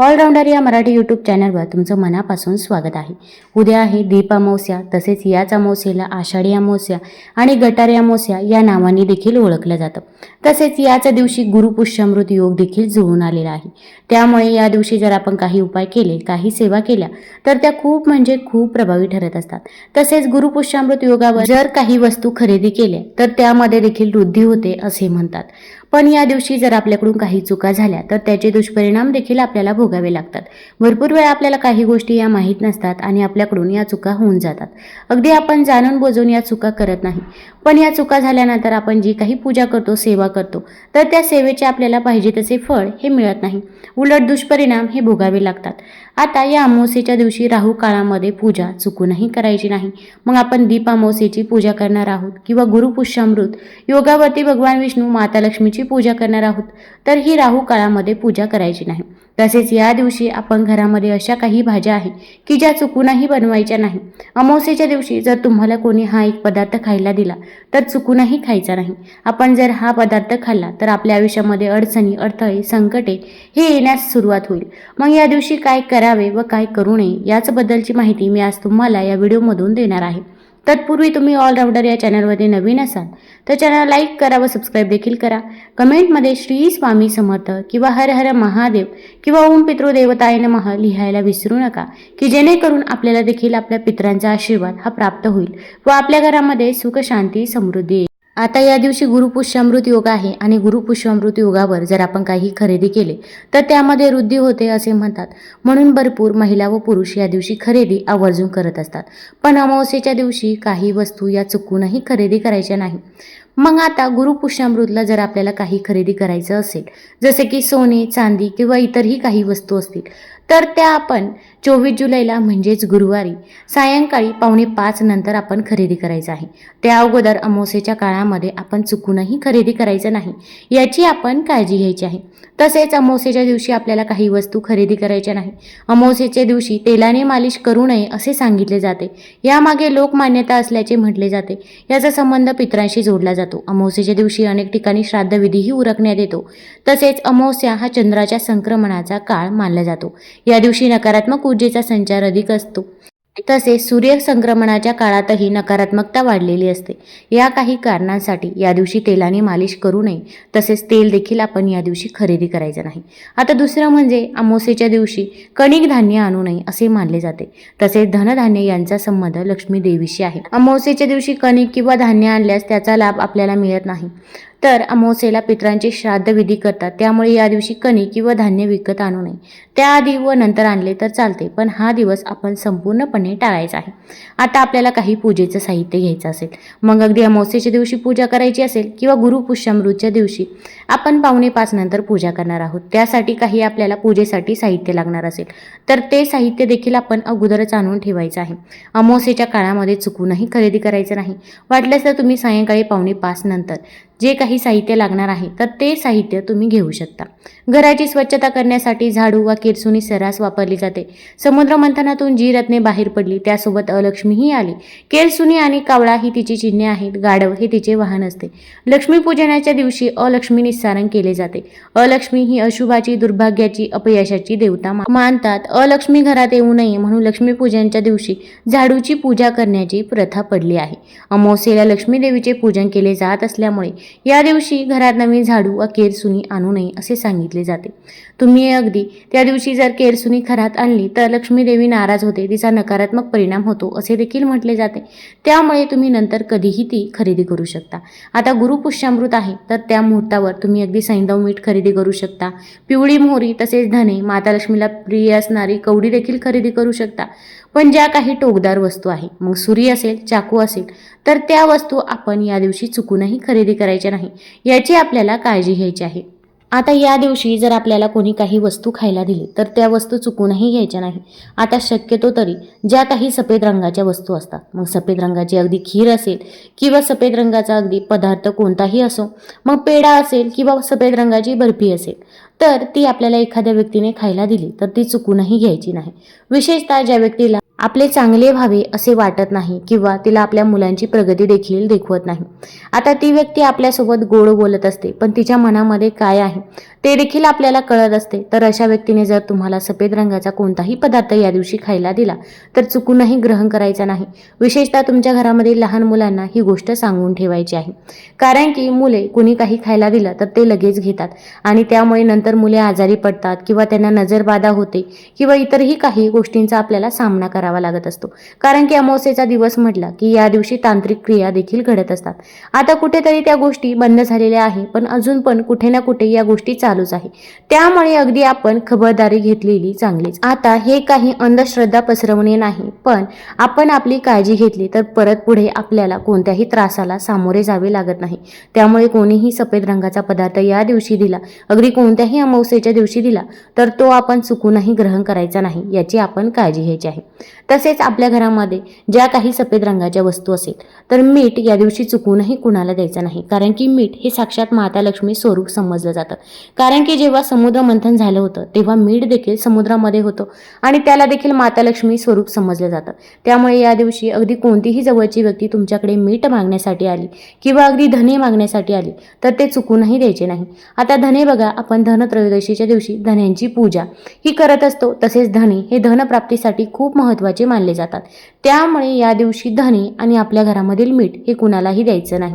All-rounder या Marathi YouTube चॅनलवर तुमचं मनापासून स्वागत आहे. उद्या आहे दीप अमावस्या तसेच याच अमावस्येला आषाढी अमावस्या आणि गटारी अमावस्या या नावाने देखील ओळखलं जातं. तसेच याच दिवशी गुरुपुष्यामृत योग देखील जुळून आलेला आहे. त्यामुळे या दिवशी जर आपण काही उपाय केले काही सेवा केल्या तर त्या खूप म्हणजे खूप प्रभावी ठरत असतात. तसेच गुरुपुष्यामृत योगावर जर काही वस्तू खरेदी केल्या तर त्यामध्ये देखील वृद्धी होते असे म्हणतात. पण या दिवशी जर आपल्याकडून काही चुका झाल्या तर त्याचे दुष्परिणाम देखील आपल्याला भोगावे लागतात. भरपूर वेळा आपल्याला काही गोष्टी या माहीत नसतात आणि आपल्याकडून या चुका होऊन जातात. अगदी आपण जाणून बोजून या चुका करत नाही. पण या चुका झाल्यानंतर आपण जी काही पूजा करतो सेवा करतो तर त्या सेवेचे आपल्याला पाहिजे तसे फळ हे मिळत नाही. उलट दुष्परिणाम हे भोगावे लागतात. आता या अमावस्येच्या दिवशी राहू काळामध्ये पूजा चुकूनही करायची नाही. मग आपण दीप अमावस्येची पूजा करणार आहोत किंवा गुरुपुष्यामृत योगावरती भगवान विष्णू माता लक्ष्मीची पूजा करणार आहोत. तर ही राहू काळामध्ये पूजा करायची नाही. तसेच या दिवशी आपण घरामध्ये अशा काही भाज्या आहे की ज्या चुकूनही बनवायच्या नाही. अमावस्येच्या दिवशी जर तुम्हाला कोणी हा एक पदार्थ खायला दिला तर चुकूनही खायचा नाही. आपण जर हा पदार्थ खाल्ला तर आपल्या आयुष्यामध्ये अडचणी अडथळे संकटे हे येण्यास सुरुवात होईल. मग या दिवशी काय करावे व काय करू नये याचबद्दलची माहिती मी आज तुम्हाला या व्हिडिओमधून देणार आहे. तत्पूर्वी तुम्ही ऑलराऊंडर या चॅनलमध्ये नवीन असाल तर चॅनल लाईक करा व सबस्क्राईब देखील करा. कमेंटमध्ये श्री स्वामी समर्थ किंवा हर हर महादेव किंवा ओम पितृदेवताय नमः लिहायला विसरू नका की जेणेकरून आपल्याला देखील आपल्या पितरांचा आशीर्वाद हा प्राप्त होईल व आपल्या घरामध्ये सुख शांती समृद्धी येईल. आता या दिवशी गुरुपुष्यामृत योग आहे आणि गुरुपुष्यामृत योगावर जर आपण काही खरेदी केले तर त्यामध्ये वृद्धी होते असे म्हणतात. म्हणून भरपूर महिला व पुरुष या दिवशी खरेदी आवर्जून करत असतात. पण अमावस्येच्या दिवशी काही वस्तू या चुकूनही खरेदी करायच्या नाही. मग आता गुरुपुष्यामृतला जर आपल्याला काही खरेदी करायचं असेल जसे की सोने चांदी किंवा इतरही काही वस्तू असतील तर त्या आपण चोवीस जुलैला म्हणजेच गुरुवारी सायंकाळी पावणे पाच नंतर आपण खरेदी करायचं आहे. त्या अगोदर अमावस्येच्या काळामध्ये आपण चुकूनही खरेदी करायचं नाही याची आपण काळजी घ्यायची आहे. तसेच अमावस्येच्या दिवशी आपल्याला काही वस्तू खरेदी करायच्या नाही. अमावस्येच्या दिवशी तेलाने मालिश करू नये असे सांगितले जाते. यामागे लोकमान्यता असल्याचे म्हटले जाते. याचा संबंध पित्रांशी जोडला जातो. अमावस्येच्या दिवशी अनेक ठिकाणी श्राद्धविधीही उरकण्यात येतो. तसेच अमावस्या हा चंद्राच्या संक्रमणाचा काळ मानला जातो. या दिवशी नकारात्मक ऊर्जेचा संचार अधिक असतो. तसेच सूर्य संक्रमणाच्या काळातही नकारात्मकता वाढलेली असते. या काही कारणांसाठी या दिवशी तेलाने मालिश करू नये. तसेच तेल देखील आपण या दिवशी खरेदी करायचं नाही. आता दुसरं म्हणजे अमावस्येच्या दिवशी कणिक धान्य आणू नये असे मानले जाते. तसेच धनधान्य यांचा संबंध लक्ष्मी देवीशी आहे. अमावस्येच्या दिवशी कणिक किंवा धान्य आणल्यास त्याचा लाभ आपल्याला मिळत नाही. तर अमावस्येला पितरांचे श्राद्धविधी करतात. त्यामुळे या दिवशी कणी किंवा धान्य विकत आणू नये. त्याआधी व नंतर आणले तर चालते पण हा दिवस आपण संपूर्णपणे टाळायचा आहे. आता आपल्याला काही पूजेचं साहित्य घ्यायचं असेल. मग अगदी अमावस्येच्या दिवशी पूजा करायची असेल किंवा गुरुपुष्यामृतच्या दिवशी आपण पावणे पाच नंतर पूजा करणार आहोत. त्यासाठी काही आपल्याला पूजेसाठी साहित्य लागणार असेल. तर ते साहित्य देखील आपण अगोदरच आणून ठेवायचं आहे. अमावस्येच्या काळामध्ये चुकूनही खरेदी करायचं नाही. वाटल्यास तर तुम्ही सायंकाळी पावणे पाच नंतर जे काही साहित्य लागणार आहे तर ते साहित्य तुम्ही घेऊ शकता. घराची स्वच्छता करण्यासाठी झाडू वा किरसुनी सर्रास वापरली जाते. समुद्र मंथनातून जी रत्ने बाहेर पडली त्यासोबत अलक्ष्मीही आली. केरसुनी आणि कावळा ही तिची चिन्हे आहेत गाढव हे तिचे वाहन असते. लक्ष्मीपूजनाच्या दिवशी अलक्ष्मी निस्सारण केले जाते. अलक्ष्मी ही अशुभाची दुर्भाग्याची अपयशाची देवता मानतात. अलक्ष्मी घरात येऊ नये म्हणून लक्ष्मीपूजनाच्या दिवशी झाडूची पूजा करण्याची प्रथा पडली आहे. अमावस्येला लक्ष्मी देवीचे पूजन केले जात असल्यामुळे या दिवशी घरात नवीन झाडू व केरसुनी आणू नये असे सांगितले जाते. तुम्ही अगदी त्या दिवशी जर केरसुनी घरात आणली तर लक्ष्मी देवी नाराज होते तिचा नकारात्मक परिणाम होतो असे देखील म्हटले जाते. त्यामुळे तुम्ही नंतर कधीही ती खरेदी करू शकता. आता गुरुपुष्यामृत आहे तर त्या मुहूर्तावर तुम्ही अगदी सैंदव मीठ खरेदी करू शकता. पिवळी मोहरी तसेच धने माता लक्ष्मीला प्रिय असणारी कवडी देखील खरेदी करू शकता. पण ज्या काही टोकदार वस्तू आहे मग सुरी असेल चाकू असेल तर त्या वस्तू आपण या दिवशी चुकूनही खरेदी करायच्या नाही याची आपल्याला काळजी घ्यायची आहे. आता या दिवशी जर आपल्याला कोणी काही वस्तू खायला दिली तर त्या वस्तू चुकूनही घ्यायच्या नाही. आता शक्यतो तरी ज्या काही सफेद रंगाच्या वस्तू असतात मग सफेद रंगाची अगदी खीर असेल किंवा सफेद रंगाचा अगदी पदार्थ कोणताही असो मग पेढा असेल किंवा सफेद रंगाची बर्फी असेल तर ती आपल्याला एखाद्या व्यक्तीने खायला दिली तर ती चुकूनही घ्यायची नाही. विशेषतः ज्या व्यक्तीला आपले चांगले व्हावे असे वाटत नाही किंवा तिला आपल्या मुलांची प्रगती देखील देखवत नाही. आता ती व्यक्ती आपल्यासोबत गोड बोलत असते पण तिच्या मनामध्ये काय आहे? ते देखील आपल्याला कळत असते. तर अशा व्यक्तीने जर तुम्हाला सफेद रंगाचा कोणताही पदार्थ या दिवशी खायला दिला तर चुकूनही ग्रहण करायचा नाही. विशेषतः तुमच्या घरामध्ये लहान मुलांना ही गोष्ट सांगून ठेवायची आहे. कारण की मुले कुणी काही खायला दिलं तर ते लगेच घेतात. आणि त्यामुळे नंतर मुले आजारी पडतात किंवा त्यांना नजरबाधा होते किंवा इतरही काही गोष्टींचा आपल्याला सामना करावा लागत असतो. कारण की अमावस्येचा दिवस म्हटला की या दिवशी तांत्रिक क्रिया देखील घडत असतात. आता कुठेतरी त्या गोष्टी बंद झालेल्या आहे पण अजून पण कुठे ना कुठे या गोष्टी चालूच आहे. त्यामुळे अगदी आपण खबरदारी घेतलेली चांगलीच. आता हे काही अंधश्रद्धा पसरवणे नाही पण आपण आपली काळजी घेतली तर परत पुढे आपल्याला कोणत्याही त्रासाला सामोरे जावे लागत नाही. त्यामुळे कोणीही सफेद रंगाचा पदार्थ या दिवशी दिला अगदी कोणत्याही अमावस्येच्या दिवशी दिला तर तो आपण चुकूनही ग्रहण करायचा नाही याची आपण काळजी घ्यायची आहे. तसेच आपल्या घरामध्ये ज्या काही सफेद रंगाच्या वस्तू असेल तर मीठ या दिवशी चुकूनही कुणाला द्यायचं नाही कारण की मीठ हे साक्षात माता लक्ष्मी स्वरूप समजलं जातं. कारण की जेव्हा समुद्र मंथन झालं होतं तेव्हा मीठ देखील समुद्रामध्ये होतं आणि त्याला देखील माता लक्ष्मी स्वरूप समजलं जातं. त्यामुळे या दिवशी अगदी कोणतीही जवळची व्यक्ती तुमच्याकडे मीठ मागण्यासाठी आली किंवा अगदी धने मागण्यासाठी आली तर ते चुकूनही द्यायचे नाही. आता धने बघा आपण धनत्रयोदशीच्या दिवशी धन्यांची पूजा. ही करत असतो तसेच धने हे धनप्राप्तीसाठी खूप महत्त्वाचे मानले जातात. त्यामुळे या दिवशी धने आणि आपल्या घरामधील मीठ हे कुणालाही द्यायचं नाही.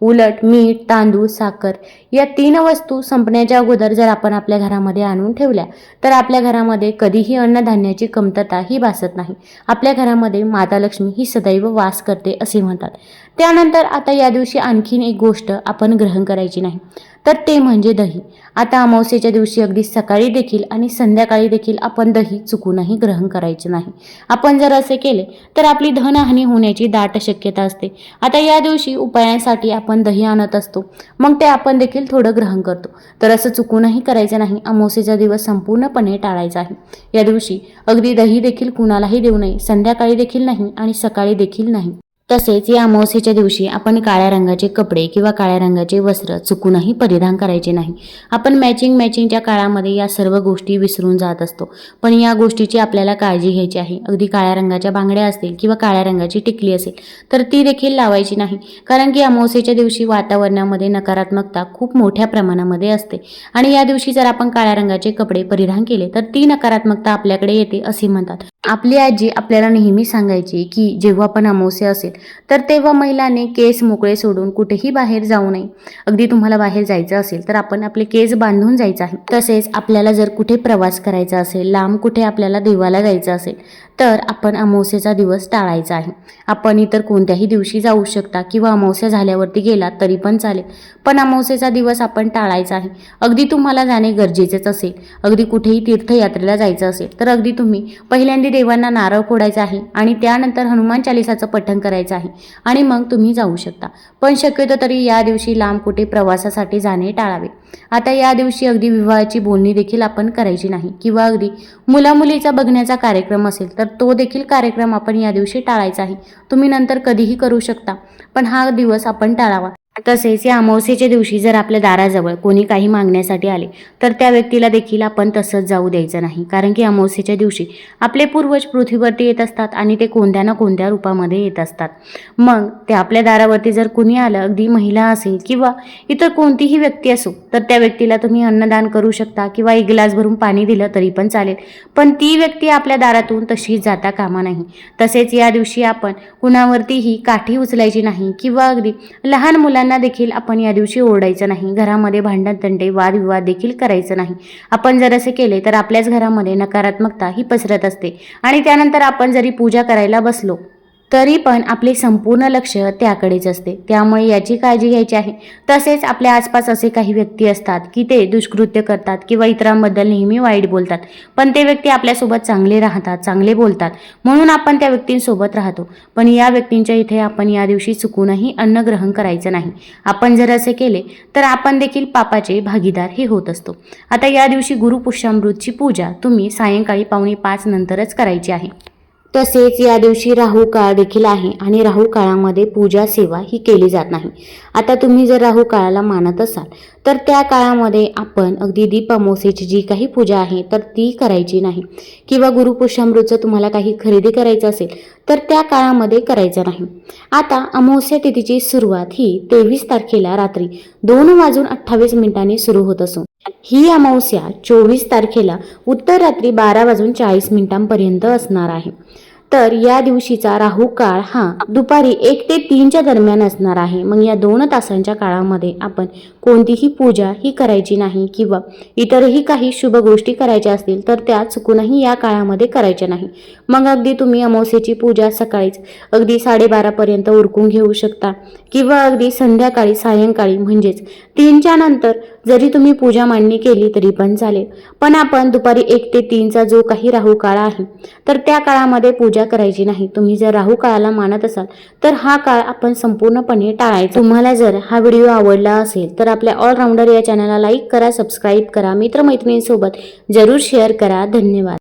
उलट मीठ तांदूळ साखर या तीन वस्तू संपण्याच्या अगोदर जर आपण आपल्या घरामध्ये आणून ठेवल्या तर आपल्या घरामध्ये कधीही अन्नधान्याची कमतरता ही भासत नाही. आपल्या घरामध्ये माता लक्ष्मी ही सदैव वास करते असे म्हणतात. त्यानंतर आता या दिवशी आणखीन एक गोष्ट आपण ग्रहण करायची नाही. तर ते म्हणजे दही. आता अमावस्येच्या दिवशी अगदी सकाळी देखील आणि संध्याकाळी देखील आपण दही चुकूनही ग्रहण करायचे नाही. आपण जर असे केले तर आपली धनहानी होण्याची दाट शक्यता असते. आता या दिवशी उपायांसाठी आपण दही आणत असतो. मग ते आपण देखील थोडं ग्रहण करतो. तर असं चुकूनही करायचं नाही. अमावस्येचा दिवस संपूर्णपणे टाळायचा आहे. या दिवशी अगदी दही देखील कुणालाही देऊ नये. संध्याकाळी देखील नाही आणि सकाळी देखील नाही. तसेच या अमावस्येच्या दिवशी आपण काळ्या रंगाचे कपडे किंवा काळ्या रंगाचे वस्त्र चुकूनही परिधान करायचे नाही. आपण मॅचिंग मॅचिंगच्या काळामध्ये या सर्व गोष्टी विसरून जात असतो. पण या गोष्टीची आपल्याला काळजी घ्यायची आहे. अगदी काळ्या रंगाच्या बांगड्या असतील किंवा काळ्या रंगाची टिकली असेल तर ती देखील लावायची नाही. कारण की अमावस्येच्या दिवशी वातावरणामध्ये नकारात्मकता खूप मोठ्या प्रमाणामध्ये असते. आणि या दिवशी जर आपण काळ्या रंगाचे कपडे परिधान केले तर ती नकारात्मकता आपल्याकडे येते असे म्हणतात. आपली आजी आपल्याला नेहमी सांगायची की जेव्हा पण अमावस्या असेल तर तेव्हा महिलाने केस मोकळे सोडून कुठेही बाहेर जाऊ नये. अगदी तुम्हाला बाहेर जायचं असेल तर आपण आपले केस बांधून जायचं आहे. तसेच आपल्याला जर कुठे प्रवास करायचा असेल लांब कुठे आपल्याला देवाला जायचं असेल तर आपण अमावस्येचा दिवस टाळायचा आहे. आपण इतर कोणत्याही दिवशी जाऊ शकता किंवा अमावस्या झाल्यावरती गेला तरी पण चालेल. पण अमावस्येचा दिवस आपण टाळायचा आहे. अगदी तुम्हाला जाणे गरजेचेच असेल. अगदी कुठेही तीर्थयात्रेला जायचं असेल तर अगदी तुम्ही पहिल्यांदा देवांना नारळ फोडायचा आहे आणि त्यानंतर हनुमान चालिसाचं पठण करायचं आहे आणि मग तुम्ही जाऊ शकता. पण शक्यतो तरी या दिवशी लांब कुठे प्रवासासाठी जाणे टाळावे. आता या दिवशी अगदी विवाहाची बोलणी देखील आपण करायची नाही किंवा अगदी मुलामुलीचा बघण्याचा कार्यक्रम असेल तर तो देखील कार्यक्रम आपण या दिवशी टाळायचा आहे. तुम्ही नंतर कधीही करू शकता पण हा दिवस आपण टाळावा. तसेच या अमावस्येच्या दिवशी जर आपल्या दाराजवळ कोणी काही मागण्यासाठी आले तर त्या व्यक्तीला देखील आपण तसंच जाऊ द्यायचं नाही. कारण की अमावस्येच्या दिवशी आपले पूर्वज पृथ्वीवरती येत असतात आणि ते कोणत्या ना कोणत्या रूपामध्ये येत असतात. मग ते आपल्या दारावरती जर कुणी आलं अगदी महिला असेल किंवा इतर कोणतीही व्यक्ती असो तर त्या व्यक्तीला तुम्ही अन्नदान करू शकता किंवा एक ग्लास भरून पाणी दिलं तरी पण चालेल. पण ती व्यक्ती आपल्या दारातून तशीच जाता कामा नाही. तसेच या दिवशी आपण कुणावरतीही काठी उचलायची नाही किंवा अगदी लहान मुलांना देखील आपण या दिवशी ओरडायचं नाही. घरामध्ये भांडण तंटे वादविवाद देखील करायचं नाही. आपण जर असे केले तर आपल्याच घरामध्ये नकारात्मकता ही पसरत असते. आणि त्यानंतर आपण जरी पूजा करायला बसलो तरी पण आपले संपूर्ण लक्ष त्याकडेच असते. त्यामुळे याची काळजी घ्यायची आहे. तसेच आपल्या आसपास असे काही व्यक्ती असतात की ते दुष्कृत्य करतात किंवा इतरांबद्दल नेहमी वाईट बोलतात. पण ते व्यक्ती आपल्यासोबत चांगले राहतात चांगले बोलतात. म्हणून आपण त्या व्यक्तींसोबत राहतो. पण या व्यक्तींच्या इथे आपण या दिवशी चुकूनही अन्न ग्रहण करायचं नाही. आपण जर असे केले तर आपण देखील पापाचे भागीदार हे होत असतो. आता या दिवशी गुरुपुष्यामृतची पूजा तुम्ही सायंकाळी पावणे पाच नंतरच करायची आहे. तसेच या दिवशी राहू काळ देखील आहे आणि राहू काळामध्ये पूजा सेवा ही केली जात नाही. आता तुम्ही जर राहू काळाला मानत असाल तर त्या काळामध्ये आपण अगदी दीप अमावस्येची जी काही पूजा आहे तर ती करायची नाही. किंवा गुरुपुष्यामृतचं तुम्हाला काही खरेदी करायचं असेल तर त्या काळामध्ये करायचं नाही. आता अमावस्या तिथीची सुरुवात ही तेवीस तारखेला रात्री दोन वाजून अठ्ठावीस मिनिटांनी सुरू होत असून ही अमावस्या चोवीस तारखेला उत्तर रात्री बारा वाजून चाळीस मिनिटांपर्यंत असणार आहे. तर या दिवशीचा राहू काळ हा दुपारी एक ते तीनच्या दरम्यान असणार आहे. मग या दोन तासांच्या काळामध्ये आपण कोणतीही पूजा ही करायची नाही किंवा इतरही काही शुभ गोष्टी करायच्या असतील तर त्या चुकूनही या काळामध्ये करायच्या नाही. मग अगदी तुम्ही अमावस्येची पूजा सकाळीच अगदी साडेबारापर्यंत उरकून घेऊ शकता किंवा अगदी संध्याकाळी सायंकाळी म्हणजेच तीनच्या नंतर जरी तुम्ही पूजा मांडणी केली तरी पण चालेल. पण आपण दुपारी एक ते तीनचा जो काही राहू काळ आहे तर त्या काळामध्ये पूजा करायची नाही. तुम्ही जर राहू काळाला मानत असाल तर हा काळ आपण संपूर्णपणे टाळायचा. तुम्हाला जर हा व्हिडिओ आवडला असेल तर आपल्या ऑलराऊंडर या चॅनलला लाईक करा सबस्क्राईब करा. मित्रमैत्रिणींसोबत जरूर शेअर करा. धन्यवाद.